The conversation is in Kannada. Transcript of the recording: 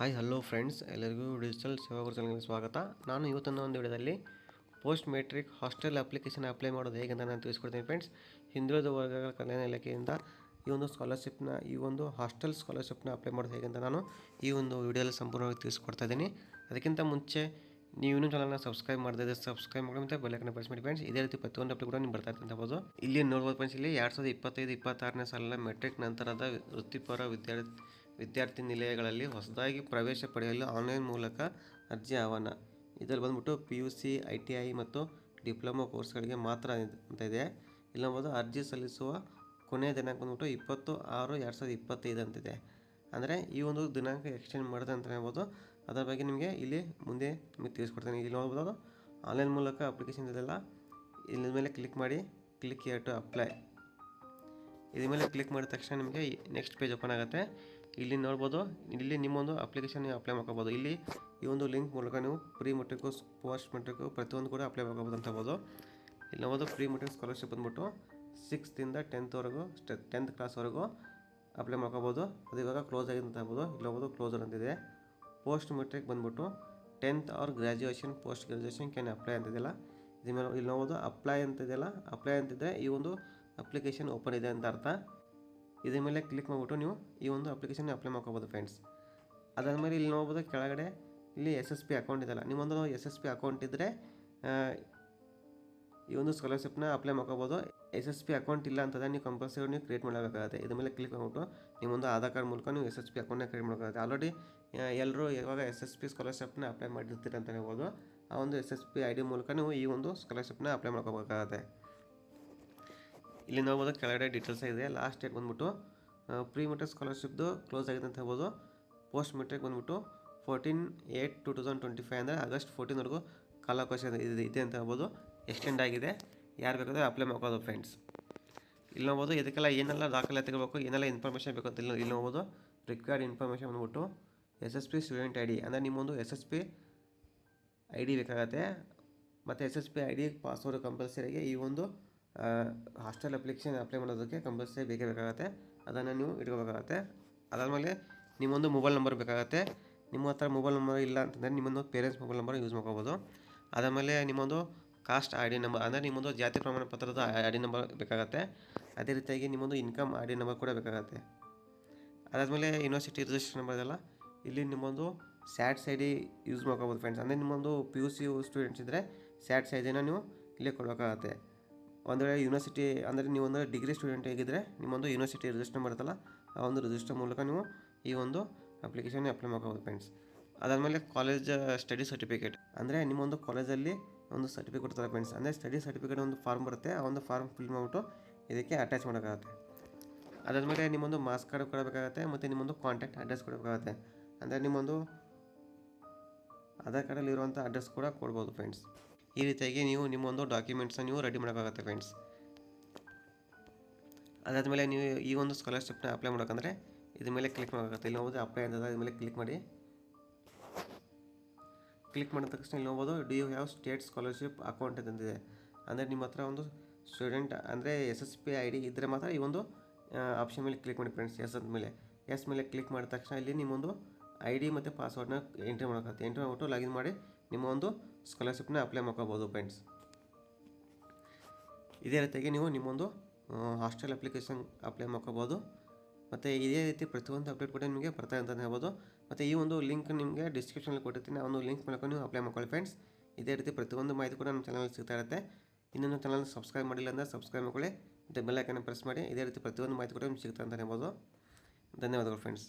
Hi, hello friends. ಎಲ್ಲರಿಗೂ ಡಿಜಿಟಲ್ ಸೇವಾ ಚಾನಲ್ಗೆ ಸ್ವಾಗತ. ನಾನು ಇವತ್ತಿನ ಒಂದು ವಿಡಿಯೋದಲ್ಲಿ post matric hostel application apply ಮಾಡೋದು ಹೇಗೆ ಅಂತ ನಾನು ತಿಳಿಸ್ಕೊಡ್ತೀನಿ ಫ್ರೆಂಡ್ಸ್. ಹಿಂದುಳಿದ ವರ್ಗಗಳ ಕಲ್ಯಾಣ ಇಲಾಖೆಯಿಂದ ಈ ಒಂದು ಸ್ಕಾಲರ್ಶಿಪ್ನ, ಈ ಒಂದು ಹಾಸ್ಟೆಲ್ ಸ್ಕಾಲರ್ಶಿಪ್ನ ಅಪ್ಲೈ ಮಾಡೋದು ಹೇಗೆ ಅಂತ ನಾನು ಈ ಒಂದು ವಿಡಿಯೋದಲ್ಲಿ ಸಂಪೂರ್ಣವಾಗಿ ತಿಳಿಸ್ಕೊಡ್ತಾ ಇದ್ದೀನಿ. ಅದಕ್ಕಿಂತ ಮುಂಚೆ ನೀವು ಇನ್ನೂ ಚಾನಲ್ನ ಸಬ್ಸ್ಕ್ರೈಬ್ ಮಾಡಿದ್ರೆ ಸಬ್ಸ್ಕ್ರೈಬ್ ಮಾಡಿ ಮತ್ತು ಬೆಲ್ಲೈಕನ್ನ ಪ್ರೆಸ್ ಮಾಡಿ ಫ್ರೆಂಡ್ಸ್ ಇದೇ ರೀತಿ ಪ್ರತಿಯೊಂದು ಅಪ್ಲಿ ಕೂಡ ನೀವು ಬರ್ತಾ ಇರ್ತಂತ ಹೇಳ್ಬೋದು. ಇಲ್ಲಿ ನೋಡ್ಬೋದು ಫ್ರೆಂಡ್ಸ್ ಇಲ್ಲಿ ಎರಡು ಸಾವಿರದ ಇಪ್ಪತ್ತೈದು, ಇಪ್ಪತ್ತಾರನೇ ಸಾಲ ಮೆಟ್ರಿಕ್ ನಂತರದ ವೃತ್ತಿಪರ ವಿದ್ಯಾರ್ಥಿ ವಿದ್ಯಾರ್ಥಿ ನಿಲಯಗಳಲ್ಲಿ ಹೊಸದಾಗಿ ಪ್ರವೇಶ ಪಡೆಯಲು ಆನ್ಲೈನ್ ಮೂಲಕ ಅರ್ಜಿ ಆಹ್ವಾನ. ಇದರಲ್ಲಿ ಬಂದ್ಬಿಟ್ಟು P U C, I T I ಮತ್ತು ಡಿಪ್ಲೊಮೊ ಕೋರ್ಸ್ಗಳಿಗೆ ಮಾತ್ರ ಅಂತ ಇದೆ. ಇಲ್ಲಿ ಅರ್ಜಿ ಸಲ್ಲಿಸುವ ಕೊನೆಯ ದಿನಾಂಕ ಬಂದ್ಬಿಟ್ಟು ಇಪ್ಪತ್ತು ಆರು ಎರಡು ಸಾವಿರದ ಇಪ್ಪತ್ತೈದು ಅಂತಿದೆ. ಅಂದರೆ ಈ ಒಂದು ದಿನಾಂಕ ಎಕ್ಸ್ಟೆಂಡ್ ಮಾಡಿದೆ ಅಂತ ಹೇಳ್ಬೋದು. ಅದರ ಬಗ್ಗೆ ನಿಮಗೆ ಇಲ್ಲಿ ಮುಂದೆ ನಿಮಗೆ ತಿಳಿಸ್ಕೊಡ್ತೀನಿ. ಇಲ್ಲಿ ನೋಡ್ಬೋದು ಆನ್ಲೈನ್ ಮೂಲಕ ಅಪ್ಲಿಕೇಶನ್ ಇದೆಲ್ಲ ಇಲ್ಲಿ ಮೇಲೆ ಕ್ಲಿಕ್ ಮಾಡಿ, ಕ್ಲಿಕ್ ಇಯರ್ ಟು ಅಪ್ಲೈ. ಇದ್ರ ಮೇಲೆ ಕ್ಲಿಕ್ ಮಾಡಿದ ತಕ್ಷಣ ನಿಮಗೆ ನೆಕ್ಸ್ಟ್ ಪೇಜ್ ಓಪನ್ ಆಗುತ್ತೆ. ಇಲ್ಲಿ ನೋಡ್ಬೋದು, ಇಲ್ಲಿ ನಿಮ್ಮೊಂದು ಅಪ್ಲಿಕೇಶನ್ ನೀವು ಅಪ್ಲೈ ಮಾಡ್ಕೋಬೋದು. ಇಲ್ಲಿ ಈ ಒಂದು ಲಿಂಕ್ ಮೂಲಕ ನೀವು ಪ್ರೀ ಮೆಟ್ರಿಕು ಪೋಸ್ಟ್ ಮೆಟ್ರಿಕು ಪ್ರತಿಯೊಂದು ಕೂಡ ಅಪ್ಲೈ ಮಾಡ್ಕೋಬೋದು ಅಂತ ಹೇಳ್ಬೋದು. ಇಲ್ಲಿ ನೋಡ್ಬೋದು ಪ್ರೀ ಮೆಟ್ರಿಕ್ ಸ್ಕಾಲರ್ಶಿಪ್ ಬಂದ್ಬಿಟ್ಟು ಸಿಕ್ಸ್ತಿಂದ ಟೆಂತ್ವರೆಗೂ ಟೆಂತ್ ಕ್ಲಾಸ್ವರೆಗೂ ಅಪ್ಲೈ ಮಾಡ್ಕೋಬೋದು. ಅದು ಇವಾಗ ಕ್ಲೋಸ್ ಆಗಿದೆ ಅಂತ ಹೇಳ್ಬೋದು. ಇಲ್ಲಿ ಹೋಗೋದು ಕ್ಲೋಸರ್ ಅಂತಿದೆ. ಪೋಸ್ಟ್ ಮೆಟ್ರಿಕ್ ಬಂದ್ಬಿಟ್ಟು tenth or graduation post graduation can apply ಅಂತಿದೆಯಲ್ಲ ಇದ್ರ ಮೇಲೆ ಇಲ್ಲಿ ನೋಡೋದು ಅಪ್ಲೈ ಅಂತಿದೆಯಲ್ಲ ಅಪ್ಲೈ ಅಂತಿದೆ ಈ ಒಂದು ಅಪ್ಲಿಕೇಶನ್ ಓಪನ್ ಇದೆ ಅಂತ ಅರ್ಥ. ಇದ್ರ ಮೇಲೆ ಕ್ಲಿಕ್ ಮಾಡಿಬಿಟ್ಟು ನೀವು ಈ ಒಂದು ಅಪ್ಲಿಕೇಶನ್ ಅಪ್ಲೈ ಮಾಡ್ಕೋಬೋದು ಫ್ರೆಂಡ್ಸ್ ಅದಾದಮೇಲೆ ಇಲ್ಲಿ ನೋಡ್ಬೋದು ಕೆಳಗಡೆ ಇಲ್ಲಿ ಎಸ್ ಎಸ್ ಪಿ ಅಕೌಂಟ್ ಇದೆಲ್ಲ ನಿಮ್ಮೊಂದು ಎಸ್ ಎಸ್ ಪಿ ಅಕೌಂಟ್ ಇದ್ದರೆ ಈ ಒಂದು ಸ್ಕಾಲರ್ಶಿಪ್ನ ಅಪ್ಲೈ ಮಾಡ್ಕೋಬೋದು. ಎಸ್ ಎಸ್ ಪಿ ಅಕೌಂಟ್ ಇಲ್ಲ ಅಂತಂದರೆ ನೀವು ಕಂಪಲ್ಸರಿ ನೀವು ಕ್ರಿಯೇಟ್ ಮಾಡಬೇಕಾಗುತ್ತೆ ಇದ್ರ ಮೇಲೆ ಕ್ಲಿಕ್ ಮಾಡಿಬಿಟ್ಟು ನಿಮ್ಮೊಂದು ಆಧಾರ್ ಕಾರ್ಡ್ ಮೂಲಕ ನೀವು ಎಸ್ ಎಸ್ ಪಿ ಅಕೌಂಟ್ನ ಕ್ರಿಯೇಟ್ ಮಾಡಬೇಕಾಗುತ್ತೆ ಆಲ್ರೆಡಿ ಎಲ್ಲರೂ ಇವಾಗ ಎಸ್ ಎಸ್ ಪಿ ಸ್ಕಾಲರ್ಶಿಪ್ನ ಅಪ್ಲೈ ಮಾಡಿರ್ತೀರಿ ಅಂತ ಹೇಳ್ಬೋದು. ಆ ಒಂದು S S P I D ಮೂಲಕ ನೀವು ಈ ಒಂದು ಸ್ಕಾಲರ್ಶಿಪ್ನ ಅಪ್ಲೈ ಮಾಡ್ಕೋಬೇಕಾಗುತ್ತೆ. ಇಲ್ಲಿ ನೋಡ್ಬೋದು ಕೆಳಗಡೆ ಡೀಟೇಲ್ಸ್ ಇದೆ. ಲಾಸ್ಟ್ ಡೇಟ್ ಬಂದ್ಬಿಟ್ಟು ಪ್ರೀ ಮೆಟ್ರಿಕ್ ಸ್ಕಾಲರ್ಶಿಪ್ದು ಕ್ಲೋಸ್ ಆಗಿದೆ ಅಂತ ಹೇಳ್ಬೋದು. ಪೋಸ್ಟ್ ಮೆಟ್ರಿಕ್ ಬಂದ್ಬಿಟ್ಟು fourteen eight two thousand twenty five ಅಂದರೆ ಆಗಸ್ಟ್ ಫೋರ್ಟೀನ್ವರೆಗೂ ಕಾಲಾವಕಾಶ ಇದೆ ಇದೆ ಅಂತ ಹೇಳ್ಬೋದು. ಎಕ್ಸ್ಟೆಂಡ್ ಆಗಿದೆ. ಯಾರು ಬೇಕಾದ್ರೆ ಅಪ್ಲೈ ಮಾಡ್ಕೋದು ಫ್ರೆಂಡ್ಸ್ ಇಲ್ಲಿ ನೋಡ್ಬೋದು, ಇದಕ್ಕೆಲ್ಲ ಏನೆಲ್ಲ ದಾಖಲೆ ತೆಗೋಬೇಕು, ಏನೆಲ್ಲ ಇನ್ಫಾರ್ಮೇಷನ್ ಬೇಕು ಅಂತ ಇಲ್ಲಿ ನೋಡ್ಬೋದು. ರಿಕ್ವೈರ್ಡ್ ಇನ್ಫಾರ್ಮೇಷನ್ ಬಂದ್ಬಿಟ್ಟು S S P student I D ಅಂದರೆ ನಿಮ್ಮೊಂದು S S P I D ಬೇಕಾಗತ್ತೆ. ಮತ್ತು S S P I D password ಕಂಪಲ್ಸರಿಯಾಗಿ ಈ ಒಂದು ಹಾಸ್ಟೆಲ್ ಅಪ್ಲಿಕೇಶನ್ ಅಪ್ಲೈ ಮಾಡೋದಕ್ಕೆ ಕಂಪಲ್ಸರಿ ಬೇಕೇ ಬೇಕಾಗುತ್ತೆ. ಅದನ್ನು ನೀವು ಇಟ್ಕೋಬೇಕಾಗತ್ತೆ. ಅದಾದಮೇಲೆ ನಿಮ್ಮೊಂದು ಮೊಬೈಲ್ ನಂಬರ್ ಬೇಕಾಗತ್ತೆ. ನಿಮ್ಮ ಹತ್ರ ಮೊಬೈಲ್ ನಂಬರ್ ಇಲ್ಲ ಅಂತಂದರೆ ನಿಮ್ಮೊಂದು ಪೇರೆಂಟ್ಸ್ ಮೊಬೈಲ್ ನಂಬರ್ ಯೂಸ್ ಮಾಡ್ಕೋಬೋದು. ಅದಾದಮೇಲೆ ನಿಮ್ಮೊಂದು ಕಾಸ್ಟ್ ಐ ಡಿ ನಂಬರ್ ಅಂದರೆ ನಿಮ್ಮೊಂದು ಜಾತಿ ಪ್ರಮಾಣ ಪತ್ರದ ಐ ಡಿ ನಂಬರ್ ಬೇಕಾಗತ್ತೆ. ಅದೇ ರೀತಿಯಾಗಿ ನಿಮ್ಮೊಂದು ಇನ್ಕಮ್ ಐ ಡಿ ನಂಬರ್ ಕೂಡ ಬೇಕಾಗತ್ತೆ. ಅದಾದಮೇಲೆ ಯೂನಿವರ್ಸಿಟಿ ರಿಜಿಸ್ಟ್ರೇಷನ್ ನಂಬರ್ ಇದೆಲ್ಲ ಇಲ್ಲಿ ನಿಮ್ಮೊಂದು ಸ್ಯಾಟ್ಸ್ ಐ ಡಿ ಯೂಸ್ ಮಾಡ್ಕೋಬೋದು ಫ್ರೆಂಡ್ಸ್ ಅಂದರೆ ನಿಮ್ಮೊಂದು ಪಿ ಯು ಸಿ ಸ್ಟೂಡೆಂಟ್ಸ್ ಇದ್ದರೆ ಸ್ಯಾಟ್ಸ್ ಐ ಡಿನ ನೀವು ಇಲ್ಲೇ ಕೊಡಬೇಕಾಗತ್ತೆ. ಒಂದು ವೇಳೆ ಯೂನಿವರ್ಸಿಟಿ ಅಂದರೆ ನೀವು ಒಂದು ಡಿಗ್ರಿ ಸ್ಟೂಡೆಂಟ್ ಆಗಿದ್ದರೆ ನಿಮ್ಮೊಂದು ಯೂನಿವರ್ಸಿಟಿ ರಿಜಿಸ್ಟರ್ ಬರುತ್ತಲ್ಲ, ಆ ಒಂದು ರಿಜಿಸ್ಟರ್ ಮೂಲಕ ನೀವು ಈ ಒಂದು ಅಪ್ಲಿಕೇಶನ್ ಅಪ್ಲೈ ಮಾಡ್ಕೋಬೋದು ಫ್ರೆಂಡ್ಸ್ ಅದಾದಮೇಲೆ ಕಾಲೇಜ್ ಸ್ಟಡಿ ಸರ್ಟಿಫಿಕೇಟ್ ಅಂದರೆ ನಿಮ್ಮೊಂದು ಕಾಲೇಜಲ್ಲಿ ಒಂದು ಸರ್ಟಿಫಿಕೇಟ್ ಕೊಡ್ತಾರೆ ಫ್ರೆಂಡ್ಸ್ ಅಂದರೆ ಸ್ಟಡಿ ಸರ್ಟಿಫಿಕೇಟ್ ಒಂದು ಫಾರ್ಮ್ ಬರುತ್ತೆ, ಆ ಒಂದು ಫಾರ್ಮ್ ಫಿಲ್ ಮಾಡಿಬಿಟ್ಟು ಇದಕ್ಕೆ ಅಟ್ಯಾಚ್ ಮಾಡೋಕ್ಕಾಗುತ್ತೆ. ಅದಾದಮೇಲೆ ನಿಮ್ಮೊಂದು ಮಾಸ್ ಕಾರ್ಡ್ ಕೊಡಬೇಕಾಗತ್ತೆ ಮತ್ತು ನಿಮ್ಮೊಂದು ಕಾಂಟ್ಯಾಕ್ಟ್ ಅಡ್ರೆಸ್ ಕೊಡಬೇಕಾಗತ್ತೆ. ಅಂದರೆ ನಿಮ್ಮೊಂದು ಆಧಾರ್ ಕಾರ್ಡಲ್ಲಿ ಇರುವಂಥ ಅಡ್ರೆಸ್ ಕೂಡ ಕೊಡ್ಬೋದು ಫ್ರೆಂಡ್ಸ್ ಈ ರೀತಿಯಾಗಿ ನೀವು ನಿಮ್ಮೊಂದು ಡಾಕ್ಯುಮೆಂಟ್ಸನ್ನು ನೀವು ರೆಡಿ ಮಾಡೋಕ್ಕಾಗತ್ತೆ ಫ್ರೆಂಡ್ಸ್ ಅದಾದಮೇಲೆ ನೀವು ಈ ಒಂದು ಸ್ಕಾಲರ್ಶಿಪ್ನ ಅಪ್ಲೈ ಮಾಡೋಕ್ಕಂದ್ರೆ ಇದ್ರ ಮೇಲೆ ಕ್ಲಿಕ್ ಮಾಡೋಕ್ಕಾಗತ್ತೆ. ಇಲ್ಲಿ ಹೋಗೋದು ಅಪ್ಲೈ ಅಂತ ಇದ್ರ ಮೇಲೆ ಕ್ಲಿಕ್ ಮಾಡಿ. ಕ್ಲಿಕ್ ಮಾಡಿದ ತಕ್ಷಣ ಇಲ್ಲಿ ನೋಡ್ಬೋದು do you have state scholarship account ಅಂತಂದಿದೆ. ಅಂದರೆ ನಿಮ್ಮ ಹತ್ರ ಒಂದು ಸ್ಟೂಡೆಂಟ್ ಅಂದರೆ S S P I D ಇದ್ದರೆ ಮಾತ್ರ ಈ ಒಂದು ಆಪ್ಷನ್ ಮೇಲೆ ಕ್ಲಿಕ್ ಮಾಡಿ ಫ್ರೆಂಡ್ಸ್ ಎಸ್ ಮೇಲೆ ಎಸ್ ಮೇಲೆ ಕ್ಲಿಕ್ ಮಾಡಿದ ತಕ್ಷಣ ಇಲ್ಲಿ ನಿಮ್ಮೊಂದು ಐ ಡಿ ಮತ್ತು ಪಾಸ್ವರ್ಡ್ನ ಎಂಟ್ರಿ ಮಾಡೋಕ್ಕಾಗುತ್ತೆ. ಎಂಟ್ರಿ ಮಾಡಿಬಿಟ್ಟು ಲಾಗಿನ್ ಮಾಡಿ ನಿಮ್ಮ ಒಂದು ಸ್ಕಾಲರ್ಶಿಪ್ನ ಅಪ್ಲೈ ಮಾಡ್ಕೋಬೋದು ಫ್ರೆಂಡ್ಸ್. ಇದೇ ರೀತಿಯಾಗಿ ನೀವು ನಿಮ್ಮೊಂದು ಹಾಸ್ಟೆಲ್ ಅಪ್ಲಿಕೇಶನ್ ಅಪ್ಲೈ ಮಾಡ್ಕೋಬೋದು. ಮತ್ತು ಇದೇ ರೀತಿ ಪ್ರತಿಯೊಂದು ಅಪ್ಡೇಟ್ ಕೂಡ ನಿಮಗೆ ಬರ್ತಾ ಅಂತಲೇ ಹೇಳ್ಬೋದು. ಮತ್ತು ಈ ಒಂದು ಲಿಂಕ್ ನಿಮಗೆ ಡಿಸ್ಕ್ರಿಪ್ಷನಲ್ಲಿ ಕೊಟ್ಟಿರ್ತೀನಿ ಆ ಒಂದು ಲಿಂಕ್ ಮೂಲಕ ನೀವು ಅಪ್ಲೈ ಮಾಡ್ಕೊಳ್ಳಿ ಫ್ರೆಂಡ್ಸ್. ಇದೇ ರೀತಿ ಪ್ರತಿಯೊಂದು ಮಾಹಿತಿ ಕೂಡ ನಮ್ಮ ಚಾನಲ್ ಸಿಗ್ತಾ ಇರುತ್ತೆ. ಇನ್ನೊಂದು ಚಾನಲ್ ಸಬ್ಸ್ಕ್ರೈಬ್ ಮಾಡಿಲ್ಲ ಅಂದರೆ ಸಬ್ಸ್ಕ್ರೈಬ್ ಮಾಡ್ಕೊಳ್ಳಿ. ಮತ್ತು ಬೆಲ್ಲೈಕನ್ನು ಪ್ರೆಸ್ ಮಾಡಿ, ಇದೇ ರೀತಿ ಪ್ರತಿಯೊಂದು ಮಾಹಿತಿ ಕೂಡ ನಿಮ್ಗೆ ಸಿಗ್ತಾ ಅಂತ ಹೇಳ್ಬೋದು. ಧನ್ಯವಾದಗಳು ಫ್ರೆಂಡ್ಸ್.